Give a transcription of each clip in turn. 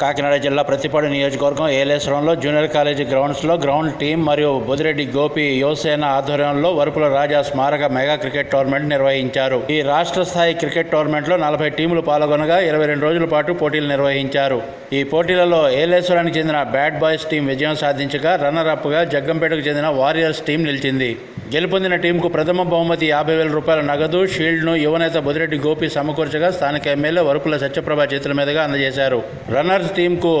కాకినాడ జిల్లా ప్రతిపాడు నియోజకవర్గం ఏలేశ్వరంలో జూనియర్ కాలేజీ గ్రౌండ్స్లో గ్రౌండ్ టీం మరియు బుదిరెడ్డి గోపి యువసేన ఆధ్వర్యంలో వరుపుల రాజా స్మారక మెగా క్రికెట్ టోర్నమెంట్ నిర్వహించారు. ఈ రాష్ట్ర స్థాయి క్రికెట్ టోర్నమెంట్లో నలభై టీములు పాల్గొనగా ఇరవై రెండు రోజుల పాటు పోటీలు నిర్వహించారు. ఈ పోటీలలో ఏలేశ్వరానికి చెందిన బ్యాడ్ బాయ్స్ టీం విజయం సాధించగా రన్నర్ అప్గా జగ్గంపేటకు చెందిన వారియర్స్ టీం నిలిచింది. గెలుపొందిన టీంకు ప్రథమ బహుమతి యాభై వేల రూపాయల నగదు షీల్డ్ను యువనేత బుదిరెడ్డి గోపి సమకూర్చగా స్థానిక ఎమ్మెల్యే వరుపుల సత్యప్రభ చేతుల మీదుగా అందజేశారు. రన్నర్స్ టీంకు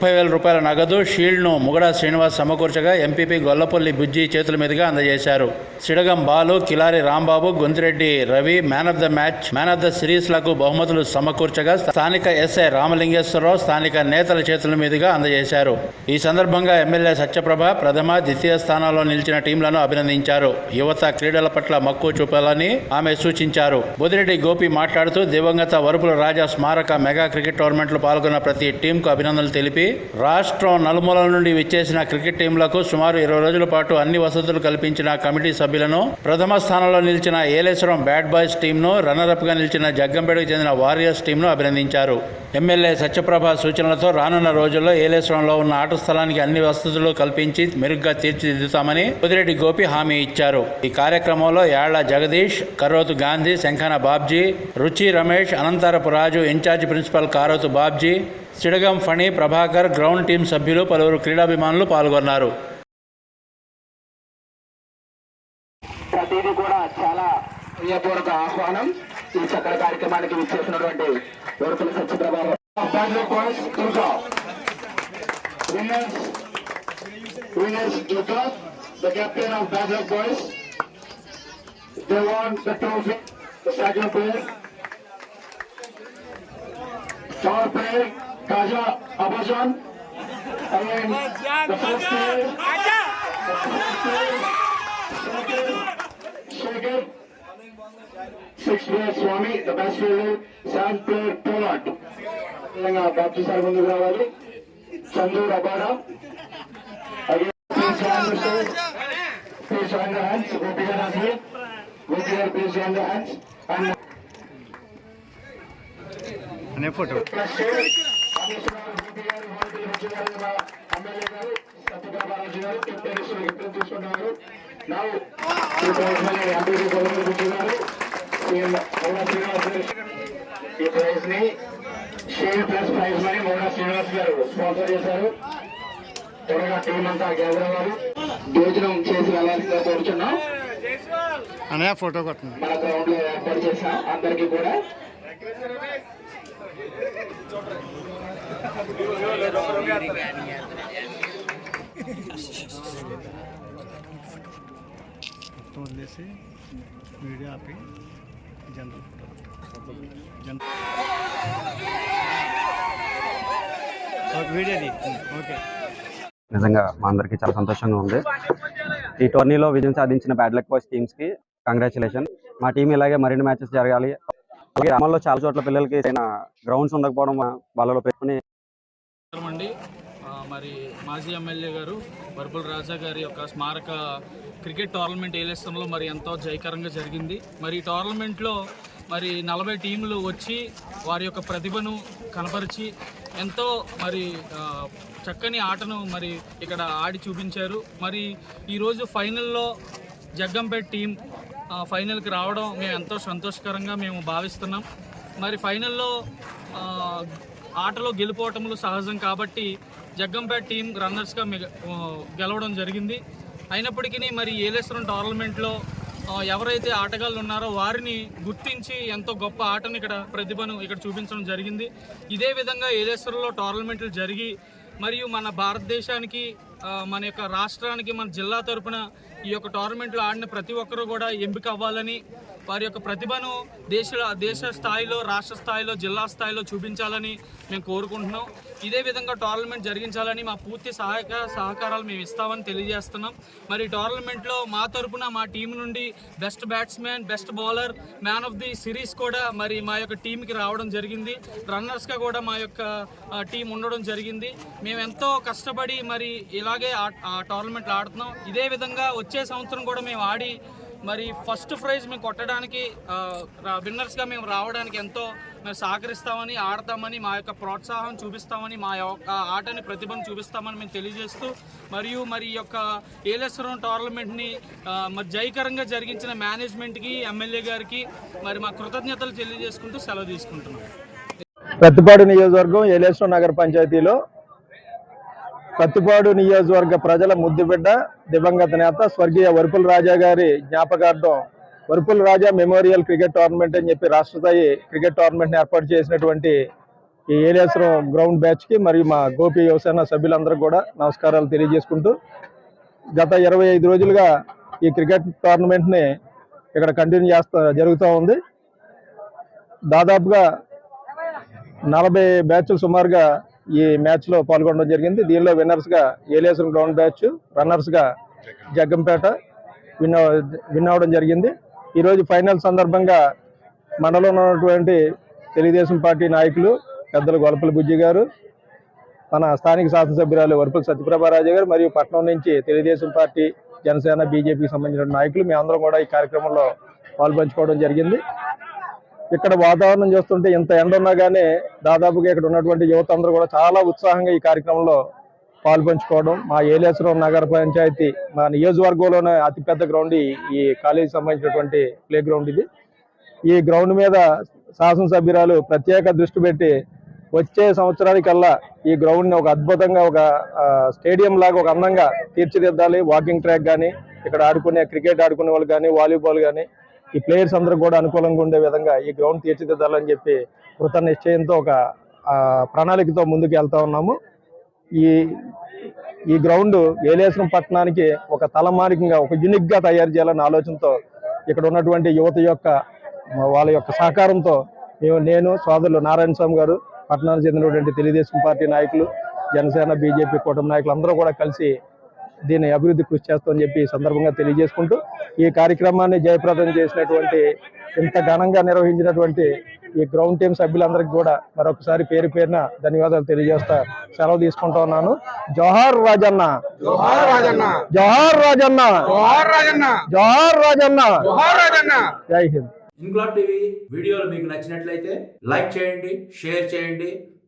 ముప్పై వేల రూపాయల నగదు షీల్డ్ను ముగడ శ్రీనివాస్ సమకూర్చగా ఎంపీపీ గొల్లపల్లి బుజ్జి చేతుల మీదుగా అందజేశారు. Sidagam Balu Kilari Rambabu Guntireddy Ravi man of the match man of the సిరీస్లకు బహుమతులు సమకూర్చగా స్థానిక ఎస్ఐ రామలింగేశ్వరరావు స్థానిక నేతల చేతుల మీదుగా అందజేశారు. ఈ సందర్భంగా ఎమ్మెల్యే సత్యప్రభ ప్రథమ ద్వితీయ స్థానాల్లో నిలిచిన టీంలను అభినందించారు. యువత క్రీడల పట్ల మక్కువ చూపాలని ఆమె సూచించారు. బుదిరెడ్డి గోపి మాట్లాడుతూ దివంగత వరుపుల రాజా స్మారక మెగా క్రికెట్ టోర్నమెంట్లో పాల్గొన్న ప్రతి టీంకు అభినందనలు తెలిపి రాష్ట్రం నలుమూలల నుండి విచ్చేసిన క్రికెట్ టీంలకు సుమారు ఇరవై రోజుల పాటు అన్ని వసతులు కల్పించిన కమిటీ సభ్యులను ప్రథమ స్థానంలో నిలిచిన ఏలేశ్వరం బ్యాడ్ బాయ్స్ టీంను రన్నరప్గా నిలిచిన జగ్గంపేటకు చెందిన వారియర్స్ టీంను అభినందించారు. ఎమ్మెల్యే సత్యప్రభ సూచనలతో రానున్న రోజుల్లో ఏలేశ్వరంలో ఉన్న ఆట స్థలానికి అన్ని వసతులు కల్పించి మెరుగ్గా తీర్చిదిద్దుతామని పొదిరెడ్డి గోపి హామీ ఇచ్చారు. ఈ కార్యక్రమంలో యాళ్ళ Jagadish కరోతు Gandhi Shankhana Babji Ruchi Ramesh Anantarapu Raju incharge principal Karothu Babji Chidagam Phani Prabhakar ground team సభ్యులు పలువురు క్రీడాభిమానులు పాల్గొన్నారు. ప్రతిదీ కూడా చాలా హృదయపూర్వక ఆహ్వానం. ఈ చక్కటి కార్యక్రమానికి విచ్చేసినటువంటి వరకుల సత్యప్రభావం. Kaja Abajan, and the Palestinian, Shekhar, six player Swami, the best fielder, seven player Pollard, Lenga Baptist Sarbandu Gravali, Chandur Abada, again, please join the show, please join the hands, Gopika Nasir, Gopika, please join the hands, and... photo ఈ ప్రైజ్ని plus prize money Srinivas garu sponsor చేశారు త్వరగా team అంతా gather అవ్వాలి భోజనం చేసి వెళ్ళాల్సిందిగా కోరుచున్నాం. అనే photo కొట్టండి. మన గ్రౌండ్లో ఏర్పాటు చేసిన అందరికీ కూడా మొత్తం వదిలేసి వీడియో ఆపి జనరల్ ఫోటో. జనరల్ వీడియోది ఓకే. నిజంగా మా అందరికీ చాలా సంతోషంగా ఉంది. ఈ టోర్నీలో విజయం సాధించిన బ్యాడ్ లక్ బాయ్స్ టీమ్స్కి కంగ్రాచులేషన్ మా టీం ఇలాగే మరిన్ని మ్యాచెస్ జరగాలి. అలాగే గ్రామాల్లో చాలా చోట్ల పిల్లలకి గ్రౌండ్స్ ఉండకపోవడం వాళ్ళలో పెట్టుకుని అండి మరి మాజీ ఎమ్మెల్యే గారు బర్బుల్ రాజా గారి యొక్క స్మారక క్రికెట్ టోర్నమెంట్ ఏలేస్తంలో మరి ఎంతో జయకరంగా జరిగింది. మరి ఈ టోర్నమెంట్లో మరి నలభై టీంలు వచ్చి వారి యొక్క ప్రతిభను కనపరిచి ఎంతో మరి చక్కని ఆటను మరి ఇక్కడ ఆడి చూపించారు. మరి ఈరోజు ఫైనల్లో జగ్గంపేట టీం ఫైనల్కి రావడం మేము ఎంతో సంతోషకరంగా మేము భావిస్తున్నాం. మరి ఫైనల్లో ఆటలో గెలుపోవటములు సహజం కాబట్టి జగ్గంపేట టీం రన్నర్స్గా గెలవడం జరిగింది. అయినప్పటికీ మరి ఏలేశ్వరం టోర్నమెంట్లో ఎవరైతే ఆటగాళ్ళు ఉన్నారో వారిని గుర్తించి ఎంతో గొప్ప ఆటను ఇక్కడ ప్రతిభను ఇక్కడ చూపించడం జరిగింది. ఇదే విధంగా ఏలేశ్వరంలో టోర్నమెంట్లు జరిగి మరియు మన భారతదేశానికి మన యొక్క రాష్ట్రానికి మన జిల్లా తరపున ఈ యొక్క టోర్నమెంట్లో ఆడిన ప్రతి ఒక్కరూ కూడా ఎంపిక అవ్వాలని వారి యొక్క ప్రతిభను దేశ దేశ స్థాయిలో రాష్ట్ర స్థాయిలో జిల్లా స్థాయిలో చూపించాలని మేము కోరుకుంటున్నాం. ఇదే విధంగా టోర్నమెంట్ జరిగించాలని మా పూర్తి సహాయక సహకారాలు మేము ఇస్తామని తెలియజేస్తున్నాం. మరి టోర్నమెంట్లో మా తరపున మా టీం నుండి best batsmen best bowler man of the series కూడా మరి మా యొక్క టీంకి రావడం జరిగింది. రన్నర్స్గా కూడా మా యొక్క టీం ఉండడం జరిగింది. మేము ఎంతో కష్టపడి మరి ఇలా ఇలాగే ఆ- టోర్నమెంట్లు ఆడుతున్నాం. ఇదే విధంగా వచ్చే సంవత్సరం కూడా మేము ఆడి మరి ఫస్ట్ ప్రైజ్ మేము కొట్టడానికి విన్నర్స్గా మేము రావడానికి ఎంతో మేము సహకరిస్తామని ఆడతామని మా యొక్క ప్రోత్సాహం చూపిస్తామని మా యొక్క ఆటని ప్రతిభను చూపిస్తామని మేము తెలియజేస్తూ మరియు మరి ఈ యొక్క ఏలేశ్వరం టోర్నమెంట్ని మరి జయకరంగా జరిగించిన మేనేజ్మెంట్కి ఎమ్మెల్యే గారికి మరి మా కృతజ్ఞతలు తెలియజేసుకుంటూ సెలవు తీసుకుంటున్నాం. ప్రతిపాడు నియోజకవర్గం ఏలేశ్వరం నగర పంచాయతీలో పత్తిపాడు నియోజకవర్గ ప్రజల ముద్దుబిడ్డ దివంగత నేత స్వర్గీయ వరుపుల రాజా గారి జ్ఞాపకార్థం Varupula Raja memorial cricket tournament అని చెప్పి రాష్ట్ర స్థాయి క్రికెట్ టోర్నమెంట్ ఏర్పాటు చేసినటువంటి ఈ ఏలేశ్వరం గ్రౌండ్ బ్యాచ్కి మరియు మా గోపి యువసేన సభ్యులందరూ కూడా నమస్కారాలు తెలియజేసుకుంటూ గత ఇరవై ఐదు రోజులుగా ఈ క్రికెట్ టోర్నమెంట్ని ఇక్కడ కంటిన్యూ చేస్తా జరుగుతూ ఉంది. దాదాపుగా నలభై బ్యాచ్లు సుమారుగా ఈ మ్యాచ్లో పాల్గొనడం జరిగింది. దీనిలో విన్నర్స్గా ఏలేశ్వరం గ్రౌండ్ బ్యాచ్ రన్నర్స్గా జగ్గంపేట విన్ విన్ అవడం జరిగింది. ఈ రోజు ఫైనల్ సందర్భంగా మనలో ఉన్నటువంటి తెలుగుదేశం పార్టీ నాయకులు పెద్దలు గొలపల బుజ్జి గారు మన స్థానిక శాసనసభ్యురాలు వరుపుల సత్యప్రభారాజు గారు మరియు పట్నం నుంచి తెలుగుదేశం పార్టీ జనసేన బీజేపీకి సంబంధించిన నాయకులు. మేమందరం కూడా ఈ కార్యక్రమంలో పాల్పంచుకోవడం జరిగింది. ఇక్కడ వాతావరణం చూస్తుంటే ఇంత ఎండ ఉన్నా కానీ దాదాపుగా ఇక్కడ ఉన్నటువంటి యువత అందరూ కూడా చాలా ఉత్సాహంగా ఈ కార్యక్రమంలో పాల్పంచుకోవడం. మా ఏలేశ్వరం నగర పంచాయతీ మా నియోజకవర్గంలోనే అతిపెద్ద గ్రౌండ్ ఈ- కాలేజీ సంబంధించినటువంటి ప్లే గ్రౌండ్ ఇది. ఈ గ్రౌండ్ మీద శాసనసభ్యురాలు ప్రత్యేక దృష్టి పెట్టి వచ్చే సంవత్సరానికల్లా ఈ గ్రౌండ్ని ఒక అద్భుతంగా ఒక స్టేడియం లాగా ఒక అందంగా తీర్చిదిద్దాలి. వాకింగ్ ట్రాక్ కానీ ఇక్కడ ఆడుకునే క్రికెట్ ఆడుకునే వాళ్ళు కానీ వాలీబాల్ కానీ ఈ ప్లేయర్స్ అందరూ కూడా అనుకూలంగా ఉండే విధంగా ఈ గ్రౌండ్ తీర్చిదిద్దాలని చెప్పి కృత నిశ్చయంతో ఒక ప్రణాళికతో ముందుకు వెళ్తా ఉన్నాము. ఈ ఈ గ్రౌండ్ ఏలేశ్వరం పట్టణానికి ఒక తలమానికంగా ఒక యూనిక్గా తయారు చేయాలన్న ఆలోచనతో ఇక్కడ ఉన్నటువంటి యువత యొక్క వాళ్ళ యొక్క సహకారంతో మేము నేను సోదరులు నారాయణ స్వామి గారు పట్టణానికి చెందినటువంటి తెలుగుదేశం పార్టీ నాయకులు జనసేన బీజేపీ కూటమి నాయకులు అందరూ కూడా కలిసి దీన్ని అభివృద్ధి కృషి చేస్తామని చెప్పి ఈ సందర్భంగా తెలియజేసుకుంటూ ఈ కార్యక్రమాన్ని జయప్రదం చేసినటువంటి ఇంత ఘనంగా నిర్వహించినటువంటి ఈ గ్రౌండ్ టీం సభ్యులందరికీ కూడా మరొకసారి పేరు పేరున ధన్యవాదాలు తెలియజేస్తా సెలవు తీసుకుంటా ఉన్నాను. జోహార్ రాజన్న. జోహార్ రాజన్న. జోహార్ రాజన్న. జోహార్ రాజన్న. జోహార్ రాజన్న. జోహార్ రాజన్న. జై హింద్. ఇంక్లాబ్ టీవీ వీడియోలు మీకు నచ్చినట్లయితే లైక్ చేయండి షేర్ చేయండి.